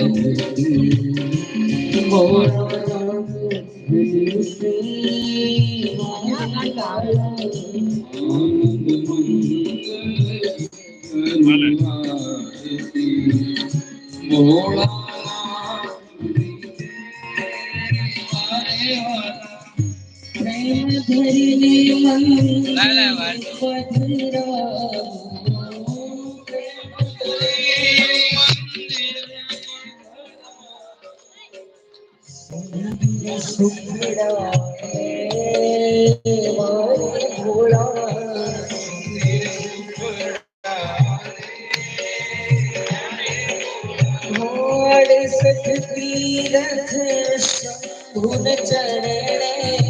Thank you. तकदीर सुन चरणे।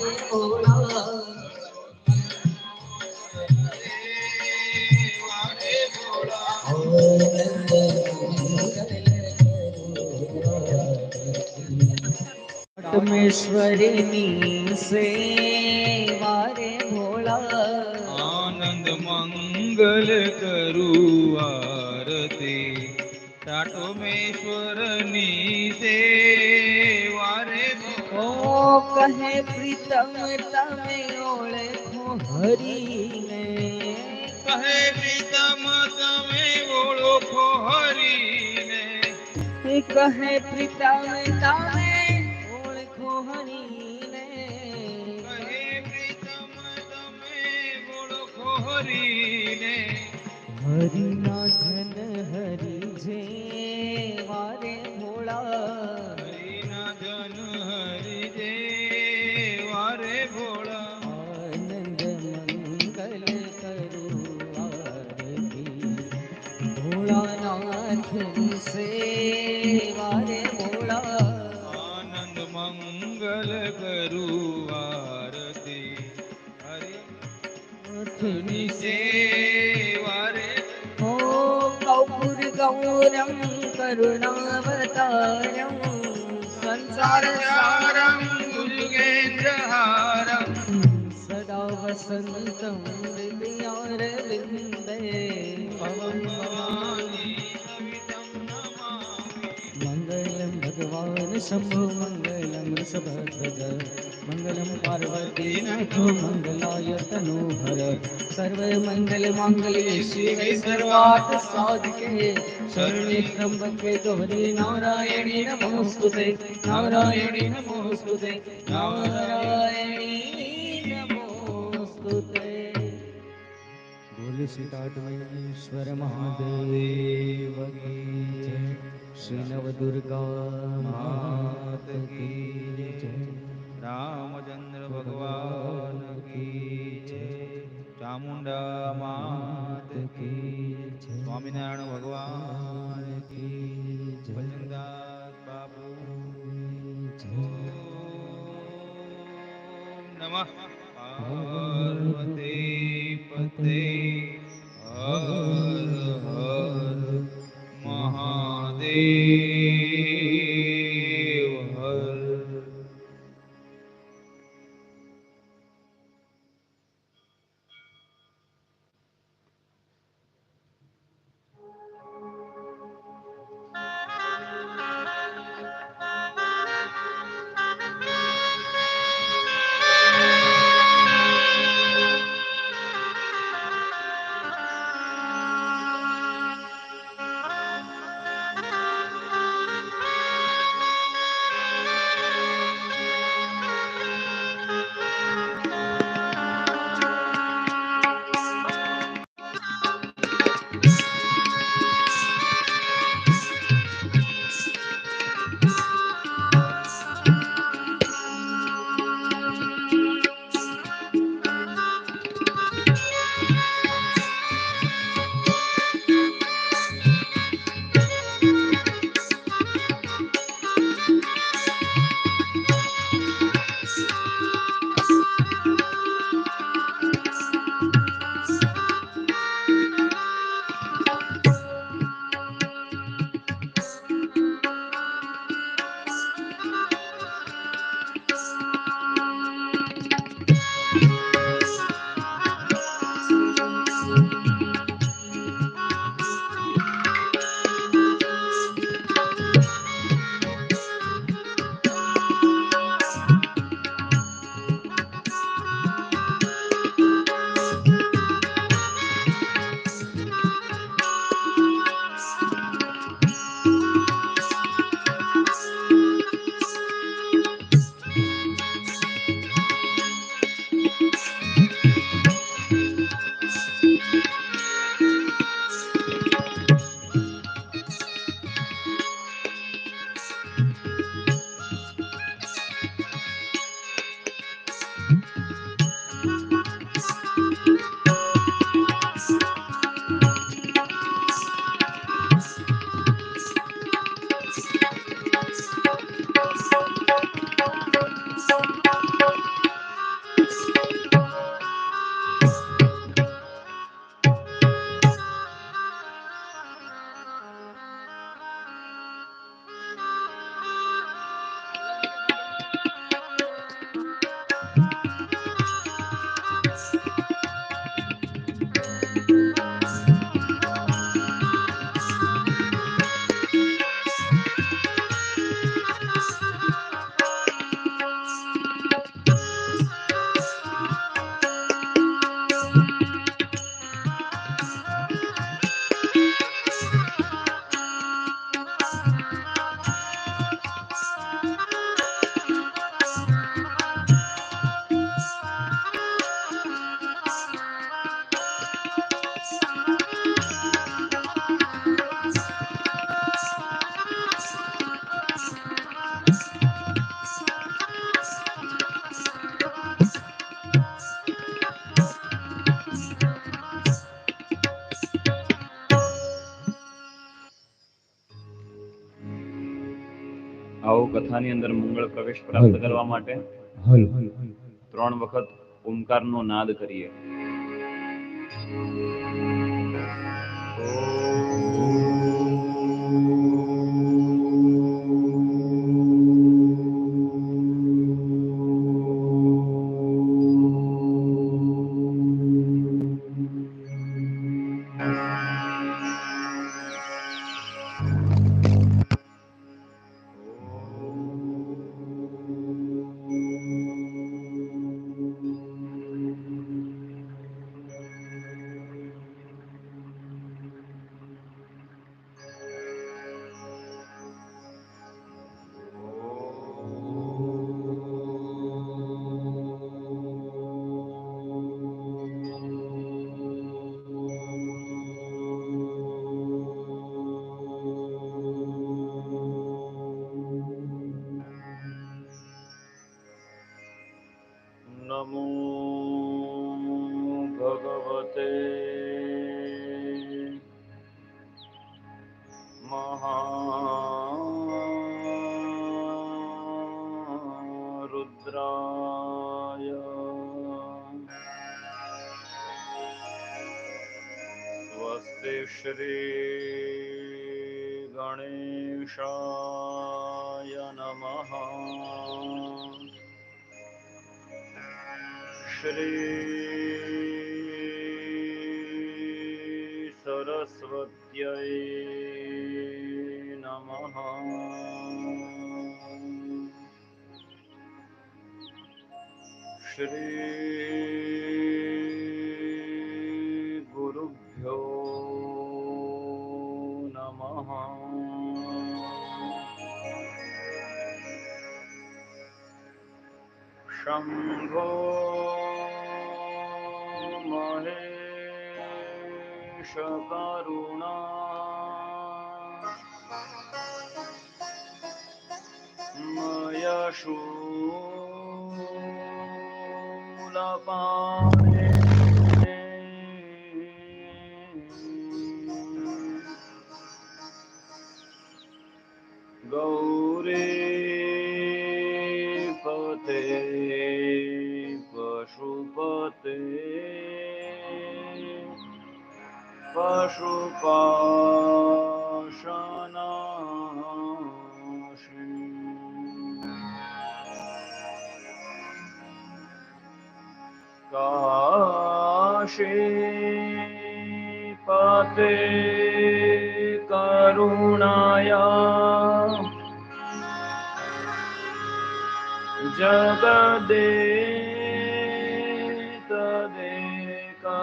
परमेश्वरी से मारे भोला। आनंद मंगल करू आरती। टाटोमेश्वरनी से रे ओ कहे प्रीतम तमे ओळखो हरीने कहे प्रीतम तमे ओळखो हरीने कहे प्रीतम तमे हरि नाच ગૌરમ કરુણાવતારમ સંસાર સારં ગુરુગેન્દ્રહારં સદા વસંતમ હૃદયારવિંદે પવન ભવાની સવિતં सभसद मङ्गलं नो मङ्गलाय तनोहर सर्वमङ्गलमाङ्गल्ये शिवे सर्वात् साधिके शरणे त्र्यम्बके गौरी नारायणी नमोस्तुते नारायणी नमोऽस्तु नारायणी बोले महादेव की શ્રી નવ દુર્ગા માત કી જય રામચંદ્ર ભગવાન કી જય ચામુંડા માત કી સ્વામિનારાયણ ભગવાન કી જય ભજનદાસ બાપુ નમઃ પાર્વતી પતે આવો અંદર મંગળ પ્રવેશ પ્રાપ્ત કરવા માટે હલ. ત્રણ વખત ઓમકારનો નાદ કરીએ. नमो श्रीगुरुभ्यो नमः शम्भो महेशकरुणा मयशू গৌরে পতে পশুপতে পশুপাশন কাশী পতে করুণায়া जगदे तदेका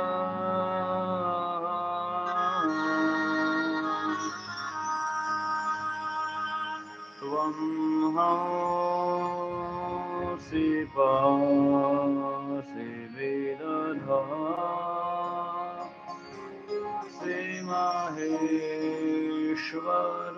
त्वं ह सिपाहेश्वर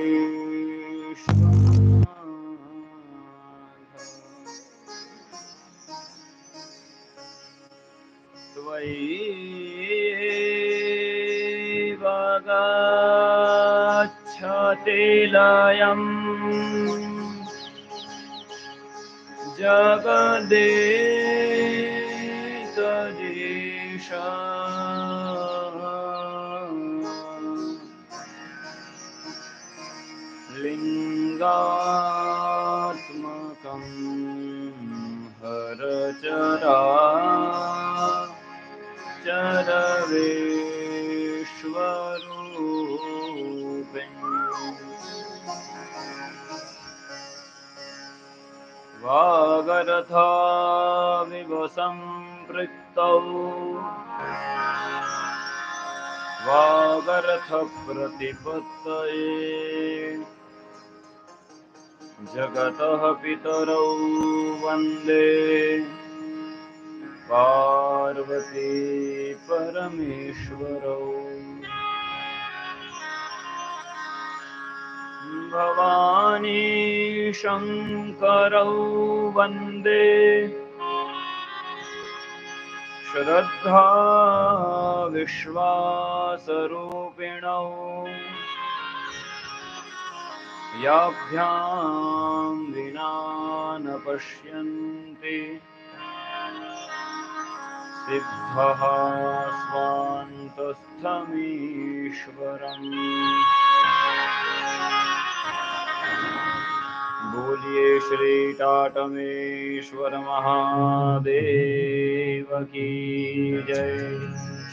निलयम् जगदेकदेश लिङ्गात्मकं हरचरा चरवेश्वरूपिम् वागरथाविव सम्पृक्तौ वागर्थप्रतिपत्तये। जगतः पितरौ वन्दे। पार्वती परमेश्वरौ भवानी शङ्करौ वंदे। श्रद्धा विश्वासरूपिणौ। याभ्यां विना न पश्यन्ति। सिद्धः स्वान्तस्थमीश्वरम्। बोलिए श्री टाटमेश्वर महादेव की जय।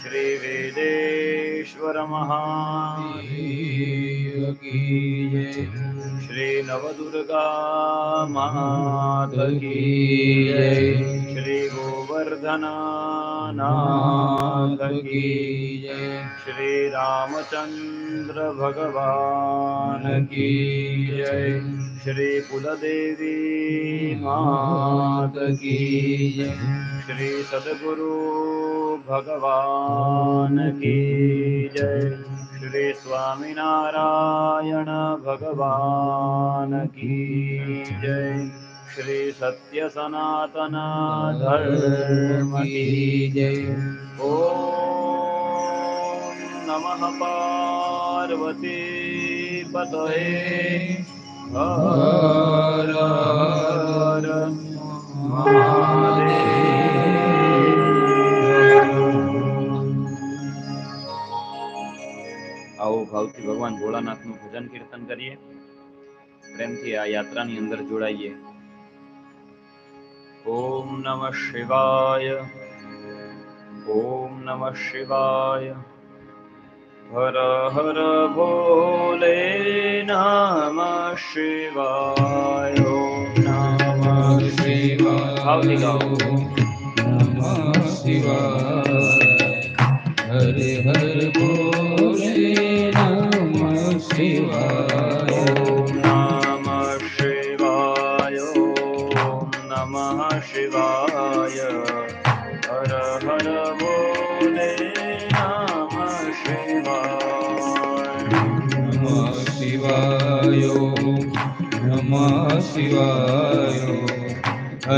श्री वेदेश्वर महादेव की जय। श्री नवदुर्गा मात की जय। गोवर्धन की जय। श्री रामचंद्र भगवान की जय। श्री कुलदेवी मात की जय। श्री सदगुरु भगवान की जय। श्री स्वामीनारायण भगवान की जय। श्री सत्य सनातन धर्म की जय ओम नमः पार्वती पतये हर हर મહાદેવ આવો ભાવથી ભગવાન ભોળાનાથનું ભજન કીર્તન કરીએ પ્રેમથી આ યાત્રાની અંદર જોડાઈએ ઓમ નમઃ શિવાય ઓમ નમઃ શિવાય હર હર ભોલે નમઃ શિવાય ઓમ નમઃ શિવાય ભાવથી ગાઓ નમઃ શિવાય હરે હર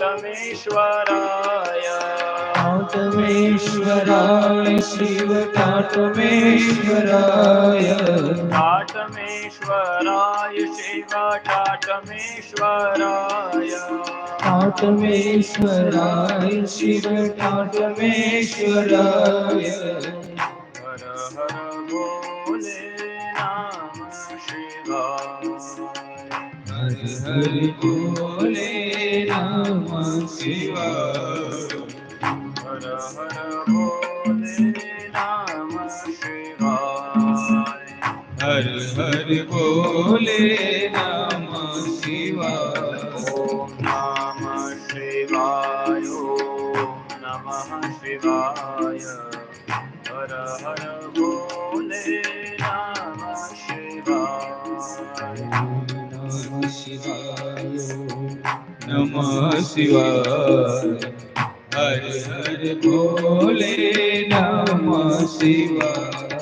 टाटमेश्वराय टाटमेश्वराय शिव टाटमेश्वराय टाटमेश्वराय शिव टाटमेश्वराय टाटमेश्वराय शिव टाटमेश्वराय हर हर बोले नाम शिवाय। हर हर बोले Ram Shiva Har Har Bole Ram Shiva Har શિવાય. હર હર ભોલે નમ શિવાય.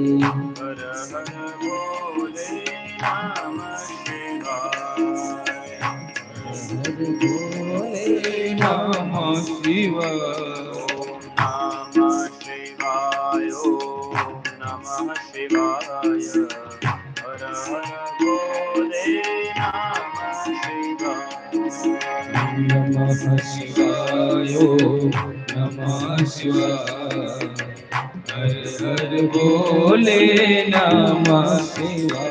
Shiva. Namah Shivaya. Namah Shivaya. Har Har Bole Namah Shivaya.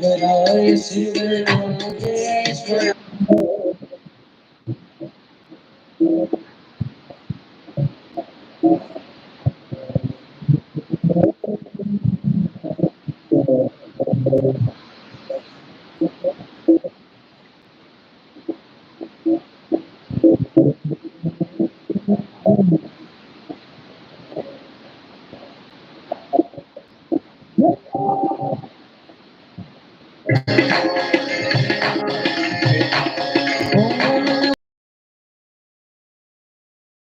that i see Shivaya